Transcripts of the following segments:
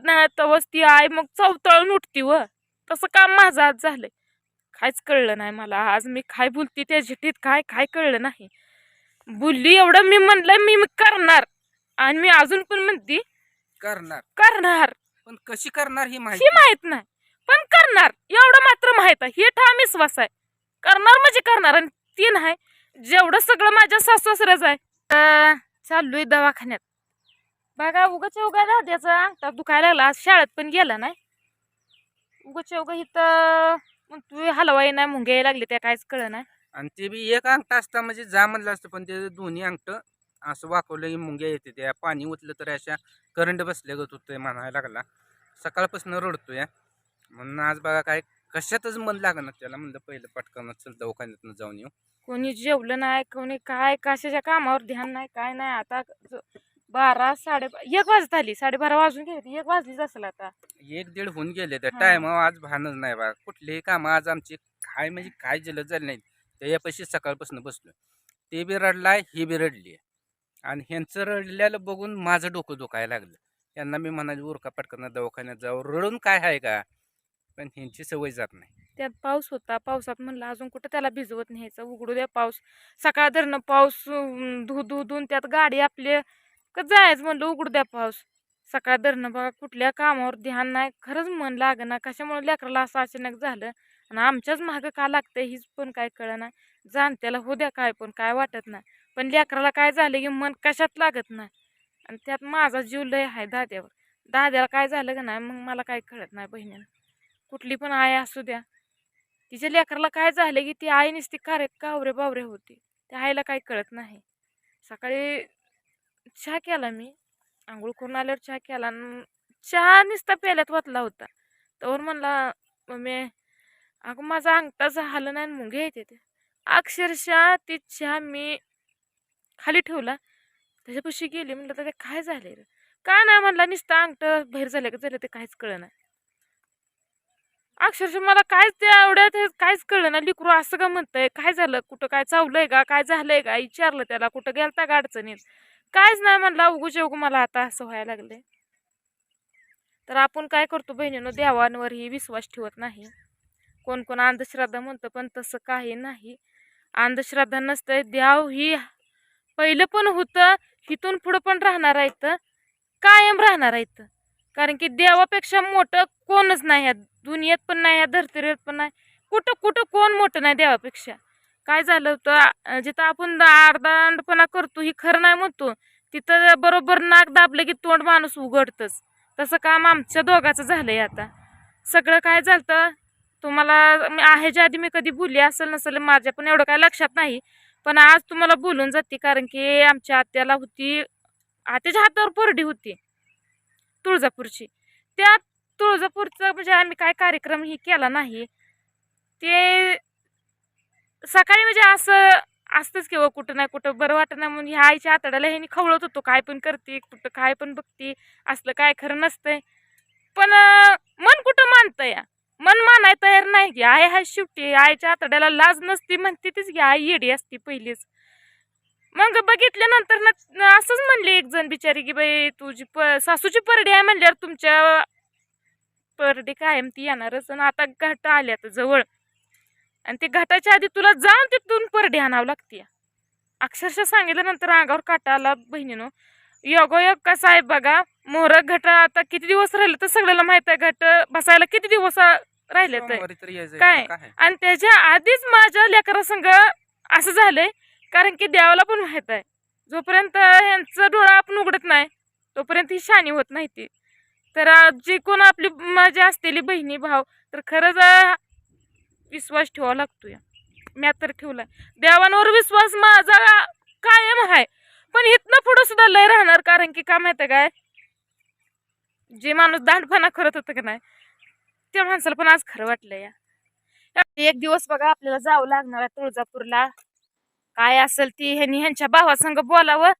येत नाही तवच ती आई मग चवतळून उठती व. तसं काम माझं आज झालंय. काहीच कळलं नाही मला. आज मी काय बोलती त्या झिटीत काय काय कळलं नाही. बोलली एवढं मी म्हणलं मी मी करणार. आणि मी अजून पण म्हणते करणार. करणार. पण कशी करणार ही ही माहिती माहीत नाही. पण करणार. एवढं मात्र माहीत आहे. हे ठाम विश्वास आहे. करणार म्हणजे करणार आणि ती नाही. जेवढं सगळं माझ्या सासरच आहे. तर चाललोय दवाखान्यात. बघा उगाच उगा दाद्याचा अंगठा दुखायला लागला. आज शाळेत पण गेला नाही. उगाच उगा इथं मग तू हलवाई नाही मुंग्या यायला लागले त्या काहीच कळ नाही. आणि ते बी एक अंगठा असता म्हणजे जा म्हणलं असतं पण ते दोन्ही अंगठ असं वाकवलं की मुंग्या येते त्या पाणी ओतलं तर अशा करंट बसल्यागत होतंय म्हणायला लागला. सकाळपासून रडतोय. म्हणून आज बघा काय कशातच मन लागणार त्याला म्हणलं पहिलं पटकन चल दवाखान्यातनं जाऊन येऊ. कोणी जेवलं नाही कोणी काय कशाच्या कामावर ध्यान नाही काय नाही. आता ज- बारा साडे एक वाजत आली साडेबारा वाजून गेली एक वाजलीच असेल आता. एक दीड होऊन गेले हा. टायमावर आज भानच नाही बा. कुठलेही काम आज आमचे काय म्हणजे काय जलद झाले नाहीत. त्याच्यापाशी सकाळपासून बसलो ते बी रडलाय ही बी रडली आणि ह्यांचं रडलेलं बघून माझं डोकं दुखायला लागलं. त्यांना मी म्हणाले उरका पटकन दवाखान्यात जाऊ. रडून काय आहे का? पण ह्यांची सवय जात नाही. त्यात पाऊस होता. पावसात म्हणलं अजून कुठं त्याला भिजवत न्यायचं? उघडू द्या पाऊस. सकाळ धरणं पाऊस अं, धु धु धुवून त्यात गाडी आपली क जायचं म्हणलं उघडू द्या पाऊस. सकाळ धरणं बघा कुठल्या कामावर ध्यान नाही खरंच मन लागना. कशामुळे लेकराला असं अचानक झालं? आणि आमच्याच मागं का लागतंय हीच पण काय कळना. जाणत्याला हो द्या काय पण काय वाटत नाही. पण लेकराला काय झालं की मन कशात लागत नाही? आणि त्यात माझा जीव लय आहे दाद्यावर. दाद्याला काय झालं का नाही मग मला काय कळत नाही बहिणीनं कुठली पण आई असू द्या. तिच्या लेकराला काय झालं की ती आई नुसती कारे कावरे बावरे होती. त्या आईला काही कळत नाही. सकाळी चहा केला मी. आंघोळ करून आल्यावर चहा केला आणि चहा नुसता प्याल्यात वाचला होता. तर म्हणला मम्मी अगं माझा अंगठा झालं नाही मग येते ते अक्षरशः ती चहा मी खाली ठेवला. त्याच्यापाशी गेली म्हणलं तर ते काय झाले रे? काय नाही म्हणला नुसता अंगठ बाहेर झालं का झालं ते काहीच कळलं नाही अक्षरशः मला कायच त्या एवढ्यात हे काहीच कळलं ना लिकरू असं का म्हणतंय? काय झालं? कुठं काय चावलंय का? काय झालंय का? विचारलं त्याला कुठं गेलता का अडचणीत? कायच नाही म्हणला उगू जेवगू मला आता असं व्हायला लागले तर आपण काय करतो बहिणीनं देवांवरही विश्वास ठेवत नाही. कोण कोण अंधश्रद्धा म्हणतं पण तसं काही नाही. अंधश्रद्धा नसतंय देव ही पहिलं पण होतं इथून पुढं पण राहणार आहेत कायम राहणार आहेत. कारण की देवापेक्षा मोठं कोणच नाही ह्या दुनियेत पण नाही ह्या धर्तीवर पण नाही कुठं कुठं कोण मोठं नाही देवापेक्षा. काय झालं होतं? जिथं आपण अर्धांडपणा करतो ही खरं नाही म्हणतो. तिथं बरोबर नाक दाबलं की तोंड माणूस उघडतंच. तसं काम आमच्या दोघाचं झालंय आता. सगळं काय झालं तुम्हाला मी जे आधी मी कधी बोलली असेल नसेल माझ्या पण एवढं काय लक्षात नाही. पण आज तुम्हाला बोलून जाते कारण की आमच्या आत्याला होती आत्याच्या हातावर परडी होती तुळजापूरची. त्या तुळजापूरचं म्हणजे आम्ही काय कार्यक्रम ही केला नाही. ते सकाळी म्हणजे असं असतंच किंवा कुठं नाही कुठं. बरं वाटत नाही म्हणून ह्या आईच्या आतड्याला ह्यानी खवळत होतो. काय पण करते कुठं काय पण बघते. असलं काय खरं नसतंय. पण मन कुठं मानतं या मन मानाय तयार नाही की आई हा शेवटी. आईच्या आतड्याला लाज नसती म्हणते तीच की आई येडी असती पहिलीच. मग बघितल्यानंतर ना न असंच म्हणले एक जण बिचारी की बाई तुझी प सासूची परडी आहे म्हणल्यावर तुमच्या परडी कायम ती येणारच. आणि आता घाट आल्यात जवळ. आणि ते घाटाच्या आधी तुला जाऊन तिथून परडी आणावं लागते. अक्षरशः सांगितल्यानंतर अंगावर काटा आला बहिणीनं. योगायोग कसा आहे बघा मोहर घट आता किती दिवस राहिले तर सगळ्याला माहीत आहे घट बसायला किती दिवस राहिले तर. काय? आणि त्याच्या आधीच माझ्या लेकरासंग असं झालंय कारण की देवाला पण माहीत आहे. जोपर्यंत यांचं डोळा आपण उघडत नाही तोपर्यंत ही शानी होत नाही ती. तर जी कोण आपली माझी असलेली बहिणी भाव तर खरंच विश्वास ठेवावा लागतो या. म्या तर ठेवलाय. देवांवर विश्वास माझा कायम आहे. पण इथनं पुढं सुद्धा लय राहणार कारण की का माहिती काय? जे माणूस दांडपणा करत होतं का नाही त्या माणसाला पण आज खरं वाटलं या. एक दिवस बघा आपल्याला जावं लागणार आहे तुळजापूरला. काय असेल ती ह्यांनी ह्यांच्या भावासंग बोलावं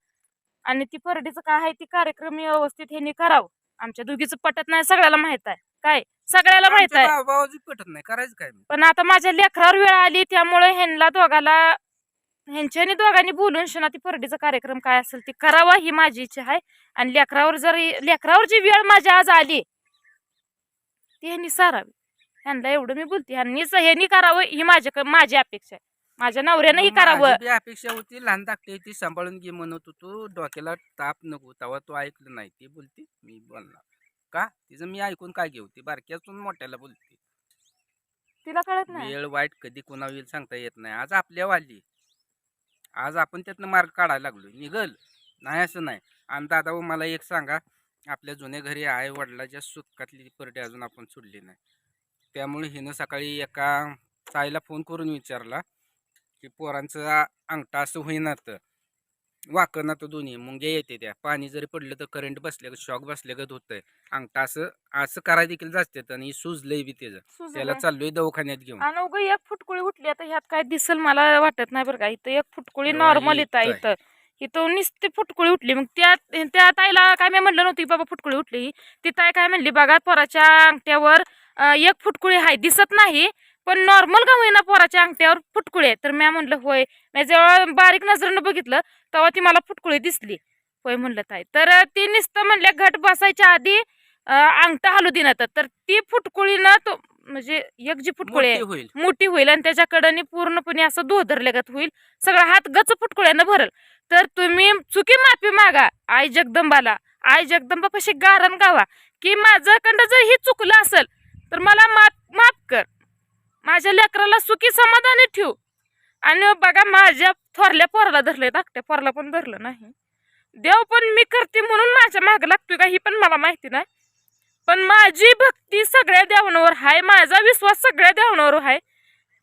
आणि ती परडीचं काय आहे ती कार्यक्रम व्यवस्थित ह्यांनी करावं. आमच्या दोघीचं पटत नाही सगळ्याला माहीत आहे. काय? सगळ्याला माहीत आहे. भावाजी पटत नाही करायचं काय? पण आता माझ्या लेकरावर वेळ आली त्यामुळे ह्यांना दोघाला ह्यांच्यानी दोघांनी बोलून शना ती परडीचा कार्यक्रम काय असेल ते करावा ही माझी इच्छा आहे. आणि लेकरावर जर लेकरावर जी वेळ माझ्या आज आली ती ह्यांनी सारावी. ह्यांना एवढं मी बोलते. ह्यांनीच ह्यांनी करावं ही माझ्या माझी अपेक्षा आहे. माझ्या नवऱ्यानं ही करावं. माझी बी अपेक्षा होती लहान धाकटे ती सांभाळून घे म्हणत होतो. डोक्याला ताप नको तेव्हा तो ऐकलं नाही. ती बोलते मी बोलणार. का? तिचं मी ऐकून काय घेऊ? ती बारक्यातून मोठ्याला बोलते. तिला कळत नाही. वेळ वाईट कधी कोणा येईल सांगता येत नाही. आज आपल्या वाली आज आपण त्यातनं मार्ग काढायला लागलो निघल. नाही असं नाही. आणि दादा हो, मला एक सांगा. आपल्या जुन्या घरी आई वडिलाच्या सुटकातली परडी अजून आपण सोडली नाही. त्यामुळे हिनं सकाळी एका ताईला फोन करून विचारला की पोरांचं अंगठा असं होईना तर. वाकना तर दोन्ही मुंग्या येते त्या. पाणी जरी पडलं तर करंट बसल्या शॉक बसल्यागत होतंय. अंगठा असं असं करायला देखील जाते आणि सुजलंय बी त्याचं. सुजलंय. त्याला चाललोय दवाखान्यात घेऊन. आणि उगा एक फुटकुळी उठली आता ह्यात काय दिसल मला वाटत नाही बरं का. इथं एक फुटकुळी नॉर्मल येत इथं इथं. इथं नुसती फुटकुळी उठली. मग त्या त्या ताईला काय मी म्हणलं नव्हती बाबा फुटकुळी उठली. ती ताई काय म्हणली बघा पोराच्या अंगठ्यावर अं, एक फुटकुळी आहे दिसत नाही. पण नॉर्मल का होईना पोराच्या अंगठ्यावर फुटकुळी? तर मी म्हणलं होय. मी जेव्हा बारीक नजरेनं बघितलं तेव्हा ती मला फुटकुळी दिसली. होय म्हणलं ताई. तर ती नुसतं म्हणल्या घट बसायच्या आधी अंगठा हलू दिनात तर. ती फुटकुळीनं तो म्हणजे एक जी फुटकुळी आहे मोठी होईल आणि त्याच्याकडे पूर्णपणे असं धोधरल्यागत होईल. सगळा हात गच फुटकुळ्यानं भरल. तर तुम्ही चुकी माफी मागा आई जगदंबाला. आई जगदंबापाशी गारण गावा. की माझ्याकडं जर ही चुकलं असेल तर मला माफ माफ कर. माझ्या लेकराला सुखी समाधानी ठेव. आणि बघा माझ्या थोरल्या पोराला धरले धाकट्या पोराला पण धरलं नाही. देव पण मी करते म्हणून माझ्या मागं लागतोय का ही पण मला माहिती नाही. पण माझी भक्ती सगळ्या देवांवर आहे माझा विश्वास सगळ्या देवांवर आहे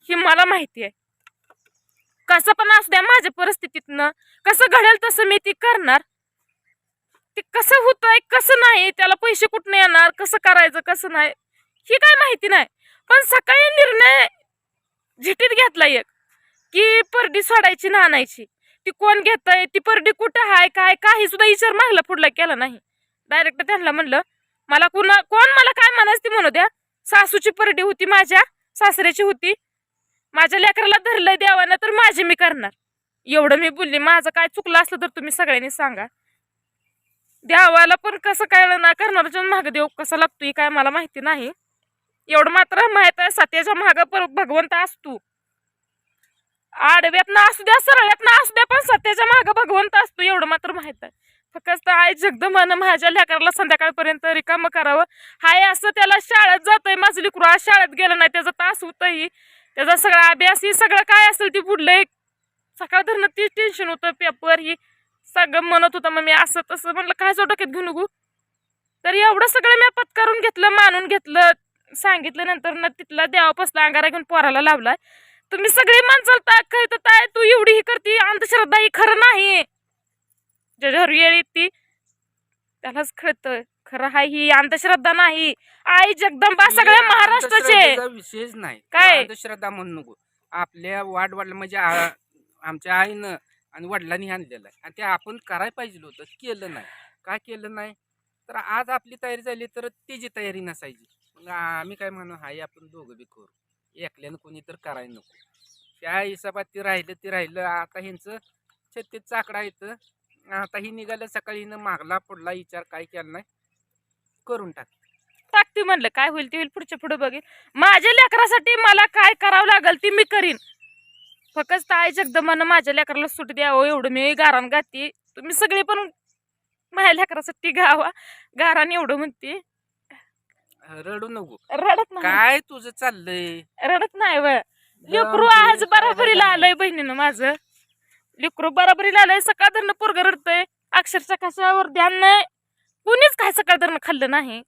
ही मला माहिती आहे. कसं पण असू द्या माझ्या परिस्थितीतनं कसं घडेल तसं मी ती करणार. ते कसं होतंय कसं नाही त्याला पैसे कुठनं येणार कसं करायचं कसं नाही ही काय माहिती नाही. पण सकाळी निर्णय झिटीत घेतला एक की परडी सोडायची ना आणायची. ती कोण घेतय ती परडी कुठं आहे काय काही सुद्धा विचार मागला पुढला केला नाही. डायरेक्ट त्यांना म्हणलं मला कुणा कोण मला काय म्हणायचं ती म्हणू द्या. सासूची परडी होती माझ्या सासऱ्याची होती. माझ्या लेकराला धरलंय देवानं तर माझी मी करणार. एवढं मी बोलली माझं काय चुकलं असलं तर तुम्ही सगळ्यांनी सांगा. देवाला पण कसं काय ना करणार महागदेव कसा लागतोय काय मला माहिती नाही. एवढं मात्र माहीत आहे सत्याच्या मागं पर भगवंत असतो. आडव्यात ना असू द्या सरळ्यात ना असू द्या पण सत्याच्या मागं भगवंत असतो एवढं मात्र माहीत आहे. फक्त आई जगदमानं माझ्या लेकराला संध्याकाळपर्यंत रिकामं करावं. हाय असं त्याला शाळेत जातंय माझं लेकरू आज शाळेत गेलं नाही त्याचा तास होतही त्याचा सगळा अभ्यास ही सगळं काय असेल ती बुडलंय सकाळ धरणं ती टेन्शन होतं पेपर ही सगळं म्हणत होतं मग मी असं तसं. म्हणलं काय जो डोक्यात घेऊन नको तर एवढं सगळं मी पत्कारून घेतलं मानून घेतलं. सांगितलं नंतर ना तिथला देवापासला अंगारा घेऊन पोराला लावलाय. तुम्ही सगळी माणसाला ताक खायचं ताय तू एवढी ही करते अंधश्रद्धा ही खरं नाही. ज्याच्यावर येळ येते त्यालाच कळतं खरं हाय ही अंधश्रद्धा नाही. आई जगदंबा सगळ्या महाराष्ट्राचे. विषयच नाही. काय? अंधश्रद्धा म्हणू नको. आपल्या वाढ वडला म्हणजे आमच्या आईनं आणि वडिलांनी आणलेलं आहे. आणि ते आपण करायला पाहिजे होतं. केलं नाही. का केलं नाही? तर आज आपली तयारी झाली तर त्याची तयारी नसायची. मग आम्ही काय म्हणू हाय आपण दोघं बी करू. एकल्यानं कोणी तर करायला नको. त्या हिशोबात ते राहिलं ते राहिलं. आता ह्यांचं छत्तीस चाकडा येतं आता ही निघालं सकाळी हिनं मागला पुढला विचार काय केला नाही करून टाक. टाकते म्हणलं काय होईल ते होईल पुढच्या पुढे बघेल. माझ्या लेकरासाठी मला काय करावं लागेल ते मी करीन. फक्त आई जगदमानं माझ्या लेकराला सूट द्यावं एवढं मी गारान गाते तुम्ही सगळे पण माझ्या लेकरासाठी गावा गारान एवढं म्हणते. रडू नको. रडत नाही. काय तुझं चाललंय? रडत नाही व लेकरू आज बराबरीला आलंय बहिणीनं माझं. लेकरू बराबरीला आलंय सकाळ धरणं पोरग रडतंय. अक्षरशः कशावर ध्यान नाही. कुणीच काय सकाळ धरणं खाल्लं नाही.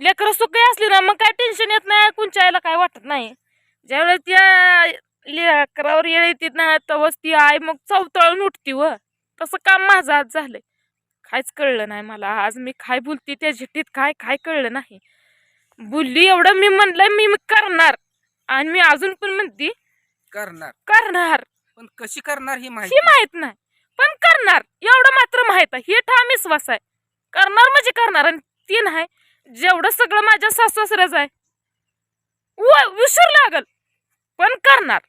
लेकरं सुखी असली ना मग काय टेन्शन येत नाही कुंच्या आईला काय वाटत नाही. ज्यावेळेस त्या लेकरावर येळ येते ना तेव्हाच ती आई मग चवतळून उठती व. तसं काम माझं आज झालंय. काहीच कळलं नाही मला. आज मी काय बोलते त्या झिटीत काय काय कळलं नाही. बोलली एवढं मी म्हणलंय मी करणार. आणि मी अजून पण म्हणते करणार. करणार. पण कशी करणार ही ही माहिती? माहीत नाही. पण करणार. एवढं मात्र माहीत आहे. हे ठाम विश्वास आहे. करणार म्हणजे करणार आणि ती नाही. जेवढं सगळं माझ्या सासू सासऱ्याचं आहे. विसर लागल. पण करणार.